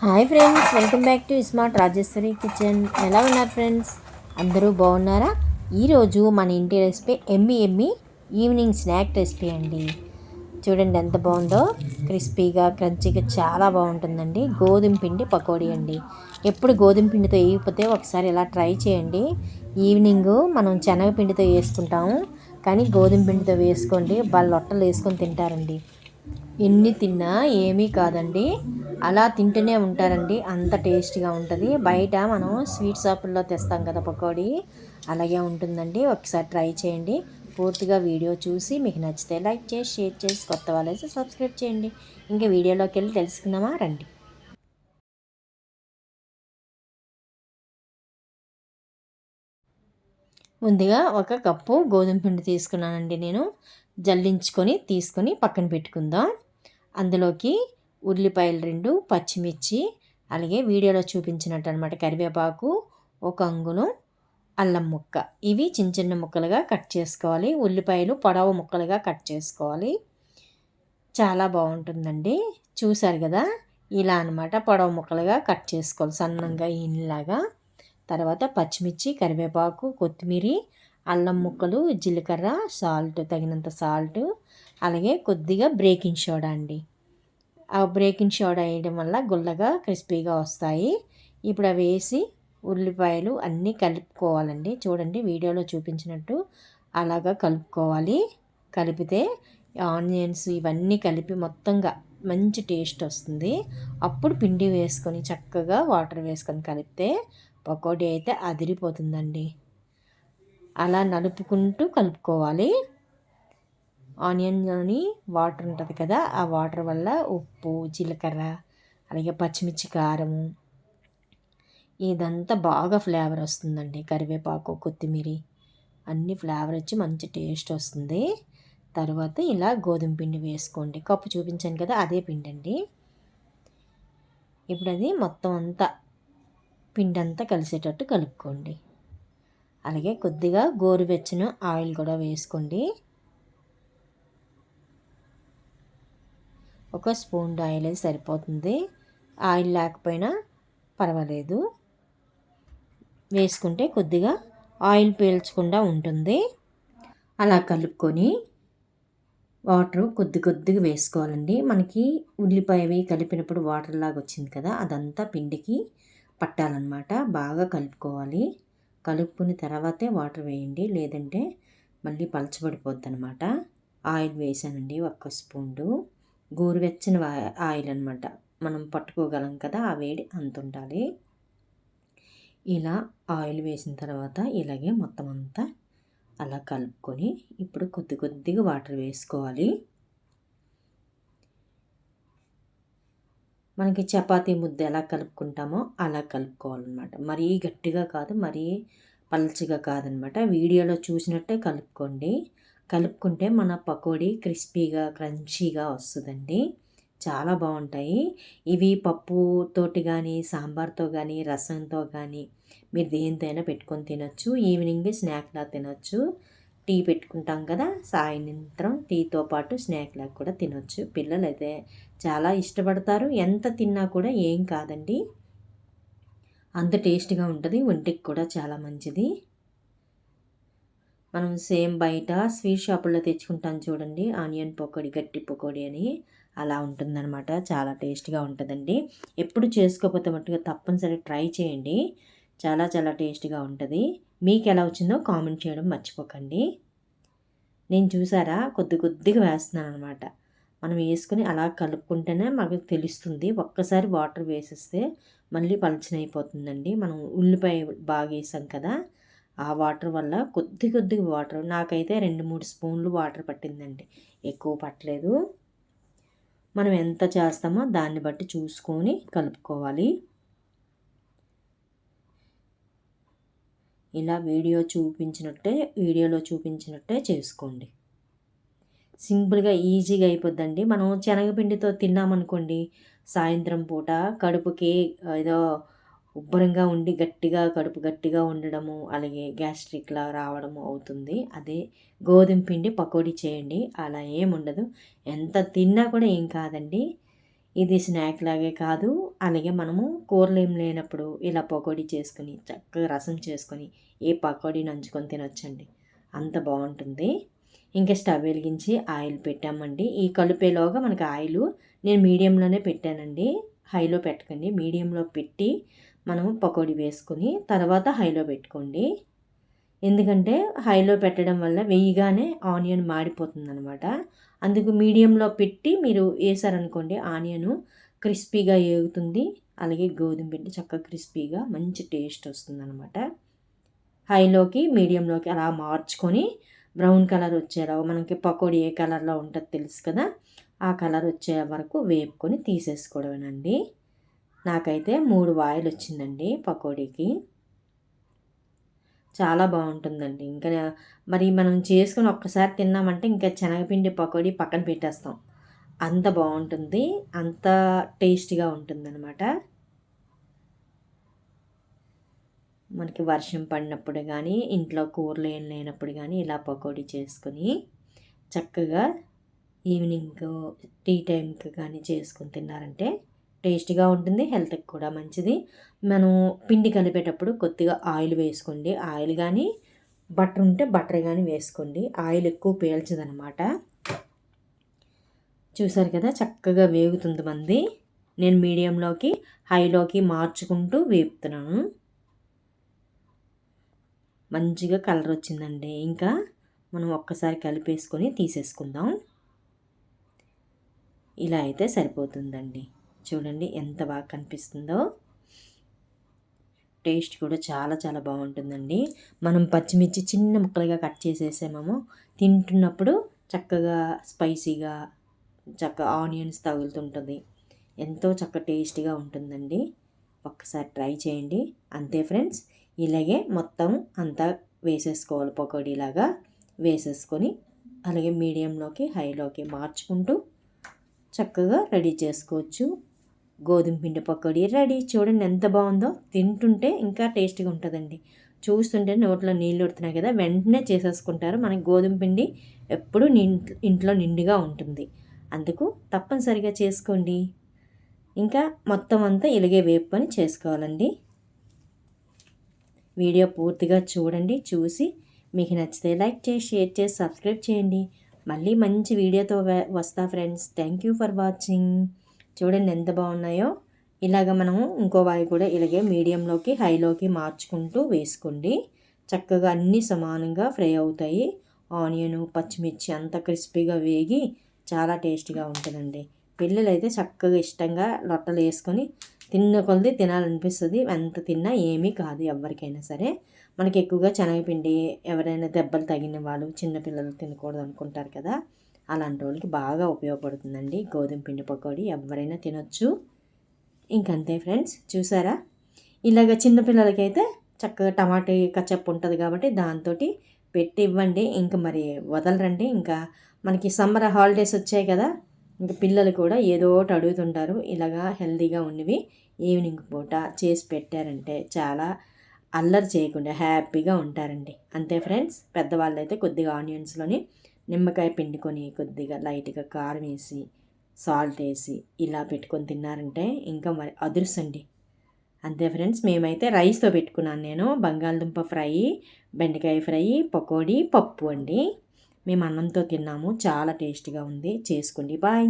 Hi friends welcome back to smart Rajeshwari kitchen. ఎలా ఉన్నారు friends? అందరూ బాగున్నారా? ఈరోజు మన ఇంటి రెసిపీ ఎమ్మి ఎమ్మి ఈవినింగ్ స్నాక్ రెసిపీ అండి. చూడండి ఎంత బాగుందో. క్రిస్పీగా క్రంచీగా చాలా బాగుంటుందండి. గోధుమ పిండి పకోడీ అండి. ఎప్పుడు గోధుమ పిండితో వేయకపోతే ఒకసారి ఇలా ట్రై చేయండి. ఈవినింగ్ మనం శనగపిండితో వేసుకుంటాము. కానీ గోధుమ పిండితో వేసుకోండి. వాళ్ళు లొట్టలు వేసుకొని తింటారండి. ఎన్ని తిన్నా ఏమీ కాదండి. అలా తింటూనే ఉంటారండి. అంత టేస్ట్గా ఉంటుంది. బయట మనం స్వీట్ షాపుల్లో తెస్తాం కదా పకోడీ. అలాగే ఉంటుందండి. ఒకసారి ట్రై చేయండి. పూర్తిగా వీడియో చూసి మీకు నచ్చితే లైక్ చేసి షేర్ చేసి కొత్త వాళ్ళైతే సబ్స్క్రైబ్ చేయండి. ఇంకా వీడియోలోకి వెళ్ళి తెలుసుకుందామా? రండి. ముందుగా ఒక కప్పు గోధుమ పిండి తీసుకున్నానండి నేను. జల్లించుకొని తీసుకొని పక్కన పెట్టుకుందాం. అందులోకి ఉల్లిపాయలు రెండు పచ్చిమిర్చి అలాగే వీడియోలో చూపించినట్టు అనమాట కరివేపాకు ఒక అంగుళం అల్లం ముక్క. ఇవి చిన్న చిన్న ముక్కలుగా కట్ చేసుకోవాలి. ఉల్లిపాయలు పొడవు ముక్కలుగా కట్ చేసుకోవాలి. చాలా బాగుంటుందండి. చూసారు కదా? ఇలా అనమాట పొడవు ముక్కలుగా కట్ చేసుకోవాలి. సన్నంగా ఇన్లాగా. తర్వాత పచ్చిమిర్చి కరివేపాకు కొత్తిమీర అల్లం ముక్కలు జీలకర్ర సాల్ట్ తగినంత సాల్ట్ అలాగే కొద్దిగా బ్రేకింగ్ సోడా అండి. ఆ బ్రేకింగ్ సోడా వేయడం వల్ల గుల్లగా క్రిస్పీగా వస్తాయి. ఇప్పుడు అవి వేసి ఉల్లిపాయలు అన్నీ కలుపుకోవాలండి. చూడండి వీడియోలో చూపించినట్టు అలాగా కలుపుకోవాలి. కలిపితే ఆనియన్స్ ఇవన్నీ కలిపి మొత్తంగా మంచి టేస్ట్ వస్తుంది. అప్పుడు పిండి వేసుకొని చక్కగా వాటర్ వేసుకొని కలిపితే పకోడీ అయితే అదిరిపోతుందండి. అలా నలుపుకుంటూ కలుపుకోవాలి. ఆనియన్లోని వాటర్ ఉంటుంది కదా ఆ వాటర్ వల్ల ఉప్పు జీలకర్ర అలాగే పచ్చిమిర్చి కారము ఇదంతా బాగా ఫ్లేవర్ వస్తుందండి. కరివేపాకు కొత్తిమీర అన్ని ఫ్లేవర్ వచ్చి మంచి టేస్ట్ వస్తుంది. తర్వాత ఇలా గోధుమ పిండి వేసుకోండి. కప్పు చూపించాను కదా అదే పిండి అండి ఇప్పుడు అది మొత్తం అంతా పిండి అంతా కలిసేటట్టు కలుపుకోండి. అలాగే కొద్దిగా గోరువెచ్చను ఆయిల్ కూడా వేసుకోండి. ఒక స్పూన్ ఆయిల్ అయితే సరిపోతుంది. ఆయిల్ లేకపోయినా పర్వాలేదు. వేసుకుంటే కొద్దిగా ఆయిల్ పీల్చకుండా ఉంటుంది. అలా కలుపుకొని వాటర్ కొద్ది కొద్దిగా వేసుకోవాలండి. మనకి ఉల్లిపాయవి కలిపినప్పుడు వాటర్ లాగా వచ్చింది కదా అదంతా పిండికి పట్టాలన్నమాట. బాగా కలుపుకోవాలి. కలుపుకున్న తర్వాతే వాటర్ వేయండి. లేదంటే మళ్ళీ పలచబడిపోద్ది అనమాట ఆయిల్ వేసానండి ఒక్క స్పూన్. గోరువెచ్చని ఆయిల్ అనమాట మనం పట్టుకోగలం కదా ఆ వేడి అంత ఉండాలి ఇలా ఆయిల్ వేసిన తర్వాత ఇలాగే మొత్తం అంతా అలా కలుపుకొని ఇప్పుడు కొద్ది కొద్దిగా వాటర్ వేసుకోవాలి. మనకి చపాతీ ముద్ద ఎలా కలుపుకుంటామో అలా కలుపుకోవాలన్నమాట. మరీ గట్టిగా కాదు మరీ పల్చగా కాదనమాట వీడియోలో చూసినట్టే కలుపుకోండి. కలుపుకుంటే మన పకోడీ క్రిస్పీగా క్రంచీగా వస్తుందండి. చాలా బాగుంటాయి. ఇవి పప్పుతోటి కానీ సాంబార్తో కానీ రసంతో కానీ మీరు దేనితోనైనా పెట్టుకొని తినొచ్చు. ఈవినింగ్ స్నాక్లా తినొచ్చు. టీ పెట్టుకుంటాం కదా సాయంత్రం టీతో పాటు స్నాక్లా కూడా తినొచ్చు. పిల్లలు అయితే చాలా ఇష్టపడతారు. ఎంత తిన్నా కూడా ఏం కాదండి. అంత టేస్ట్గా ఉంటుంది. ఒంటికి కూడా చాలా మంచిది. మనం సేమ్ బయట స్వీట్ షాపుల్లో తెచ్చుకుంటాం చూడండి. ఆనియన్ పకోడీ గట్టి పకోడీ అని అలా ఉంటుందన్నమాట. చాలా టేస్ట్గా ఉంటుందండి. ఎప్పుడు చేసుకోకపోతే మట్టుగా తప్పనిసరి ట్రై చేయండి. చాలా చాలా టేస్ట్గా ఉంటుంది. మీకు ఎలా వచ్చిందో కామెంట్ చేయడం మర్చిపోకండి. నేను చూసారా? కొద్ది కొద్దిగా వేస్తున్నాను అనమాట మనం వేసుకొని అలా కలుపుకుంటేనే మనకు తెలుస్తుంది. ఒక్కసారి వాటర్ వేసేస్తే మళ్ళీ పలచనైపోతుందండి. మనం ఉల్లిపాయ బాగా వేసాం కదా? ఆ వాటర్ వల్ల కొద్ది కొద్దిగా వాటర్ నాకైతే రెండు మూడు స్పూన్లు వాటర్ పట్టిందండి. ఎక్కువ పట్టలేదు. మనం ఎంత చేస్తామో దాన్ని బట్టి చూసుకొని కలుపుకోవాలి. ఇలా వీడియో చూపించినట్టే వీడియోలో చూపించినట్టే చేసుకోండి. సింపుల్గా ఈజీగా అయిపోద్దండి. మనం శనగపిండితో తిన్నామనుకోండి సాయంత్రం పూట కడుపుకి ఏదో ఉబ్బరంగా ఉండి గట్టిగా కడుపు గట్టిగా ఉండడము అలాగే గ్యాస్ట్రిక్లా రావడము అవుతుంది. అదే గోధుమ పిండి పకోడీ చేయండి. అలా ఏముండదు ఎంత తిన్నా కూడా ఏం కాదండి. ఇది స్నాక్ లాగే కాదు. అలాగే మనము కూరలు ఏం లేనప్పుడు ఇలా పకోడీ చేసుకుని చక్కగా రసం చేసుకొని ఏ పకోడీ నంచుకొని తినొచ్చండి. అంత బాగుంటుంది. ఇంకా స్టవ్ వెలిగించి ఆయిల్ పెట్టామండి. ఈ కలిపేలోగా మనకి ఆయిల్ నేను మీడియంలోనే పెట్టానండి. హైలో పెట్టకండి. మీడియంలో పెట్టి మనము పకోడీ వేసుకొని తర్వాత హైలో పెట్టుకోండి. ఎందుకంటే హైలో పెట్టడం వల్ల వేయగానే ఆనియన్ మాడిపోతుంది అనమాట అందుకు మీడియంలో పెట్టి మీరు వేసారనుకోండి ఆనియన్ క్రిస్పీగా ఏగుతుంది. అలాగే గోధుమ పిండి చక్కగా క్రిస్పీగా మంచి టేస్ట్ వస్తుంది అనమాట హైలోకి మీడియంలోకి అలా మార్చుకొని బ్రౌన్ కలర్ వచ్చేలా మనకి పకోడీ ఏ కలర్లో ఉంటుందో తెలుసు కదా ఆ కలర్ వచ్చే వరకు వేపుకొని తీసేసుకోవడమేనండి. నాకైతే మూడు వాయిల్ వచ్చిందండి పకోడీకి. చాలా బాగుంటుందండి ఇంకా మరి మనం చేసుకుని ఒక్కసారి తిన్నామంటే ఇంకా శనగపిండి పకోడీ పక్కన పెట్టేస్తాం. అంత బాగుంటుంది అంత టేస్టీగా ఉంటుందన్నమాట. మనకి వర్షం పడినప్పుడు కానీ ఇంట్లో కూరలు ఏం లేనప్పుడు కానీ ఇలా పకోడీ చేసుకొని చక్కగా ఈవినింగ్ టీ టైంకి కానీ చేసుకొని తిన్నారంటే టేస్టీగా ఉంటుంది హెల్త్కి కూడా మంచిది. మనం పిండి కలిపేటప్పుడు కొద్దిగా ఆయిల్ వేసుకోండి. ఆయిల్ కానీ బటర్ ఉంటే బటర్ కానీ వేసుకోండి. ఆయిల్ ఎక్కువ పేల్చదనమాట. చూసారు కదా చక్కగా వేగుతుంది మంది. నేను మీడియంలోకి హైలోకి మార్చుకుంటూ వేపుతున్నాను. మంచిగా కలర్ వచ్చిందండి. ఇంకా మనం ఒక్కసారి కలిపేసుకొని తీసేసుకుందాం. ఇలా అయితే సరిపోతుందండి. చూడండి ఎంత బాగా కనిపిస్తుందో. టేస్ట్ కూడా చాలా చాలా బాగుంటుందండి. మనం పచ్చిమిర్చి చిన్న ముక్కలుగా కట్ చేసేసామేమో తింటున్నప్పుడు చక్కగా స్పైసీగా చక్కగా ఆనియన్స్ తగులుతుంటుంది. ఎంతో చక్క టేస్టీగా ఉంటుందండి. ఒక్కసారి ట్రై చేయండి. అంతే ఫ్రెండ్స్ ఇలాగే మొత్తం అంతా వేసేసుకోవాలి పకోడీలాగా వేసేసుకొని అలాగే మీడియంలోకి హైలోకి మార్చుకుంటూ చక్కగా రెడీ చేసుకోవచ్చు. గోధుమ పిండి పకోడీ రెడీ. చూడండి ఎంత బాగుందో. తింటుంటే ఇంకా టేస్టీగా ఉంటుందండి. చూస్తుంటే నోట్లో నీళ్ళు ఉడుతున్నాయి కదా వెంటనే చేసేసుకుంటారు. మనకి గోధుమ పిండి ఎప్పుడూ ఇంట్లో నిండుగా ఉంటుంది. అందుకు తప్పనిసరిగా చేసుకోండి. ఇంకా మొత్తం అంతా ఇలాగే వేపుకొని చేసుకోవాలండి. వీడియో పూర్తిగా చూడండి చూసి మీకు నచ్చితే లైక్ చేసి షేర్ చేసి సబ్స్క్రైబ్ చేయండి. మళ్ళీ మంచి వీడియోతో వస్తా friends. Thank you for watching. చూడండి ఎంత బాగున్నాయో. ఇలాగ మనము ఇంకో వాయి కూడా ఇలాగే మీడియంలోకి హైలోకి మార్చుకుంటూ వేసుకోండి. చక్కగా అన్నీ సమానంగా ఫ్రై అవుతాయి. ఆనియన్ పచ్చిమిర్చి అంత క్రిస్పీగా వేగి చాలా టేస్టీగా ఉంటుందండి. పిల్లలు అయితే చక్కగా ఇష్టంగా లొట్టలు వేసుకొని తిన్న కొలది తినాలనిపిస్తుంది. ఎంత తిన్నా ఏమీ కాదు ఎవరికైనా సరే. మనకి ఎక్కువగా శనగపిండి ఎవరైనా దెబ్బలు తగిన వాళ్ళు చిన్నపిల్లలు తినకూడదు అనుకుంటారు కదా. అలాంటి వాళ్ళకి బాగా ఉపయోగపడుతుందండి. గోధుమ పిండి పకోడీ ఎవరైనా తినొచ్చు. ఇంకంతే ఫ్రెండ్స్ చూసారా? ఇలాగ చిన్నపిల్లలకైతే చక్కగా టమాటా కచ్చప్ ఉంటుంది కాబట్టి దాంతో పెట్టి ఇవ్వండి ఇంకా మరి వదలరండి. ఇంకా మనకి సమ్మర్ హాలిడేస్ వచ్చాయి కదా ఇంకా పిల్లలు కూడా ఏదో ఒకటి అడుగుతుంటారు. ఇలాగా హెల్తీగా ఉన్నవి ఈవినింగ్ పూట చేసి పెట్టారంటే చాలా అల్లరి చేయకుండా హ్యాపీగా ఉంటారండి. అంతే ఫ్రెండ్స్ పెద్దవాళ్ళు అయితే కొద్దిగా ఆనియన్స్లోని నిమ్మకాయ పిండుకొని కొద్దిగా లైట్గా కారం వేసి సాల్ట్ వేసి ఇలా పెట్టుకొని తిన్నారంటే ఇంకా మరి అదురుసండి అంతే ఫ్రెండ్స్ మేమైతే రైస్తో పెట్టుకున్నాను నేను. బంగాళదుంప ఫ్రై బెండకాయ ఫ్రై పకోడీ పప్పు అండి. మేము అన్నంతో తిన్నాము. చాలా టేస్టీగా ఉంది. చేసుకోండి. బాయ్.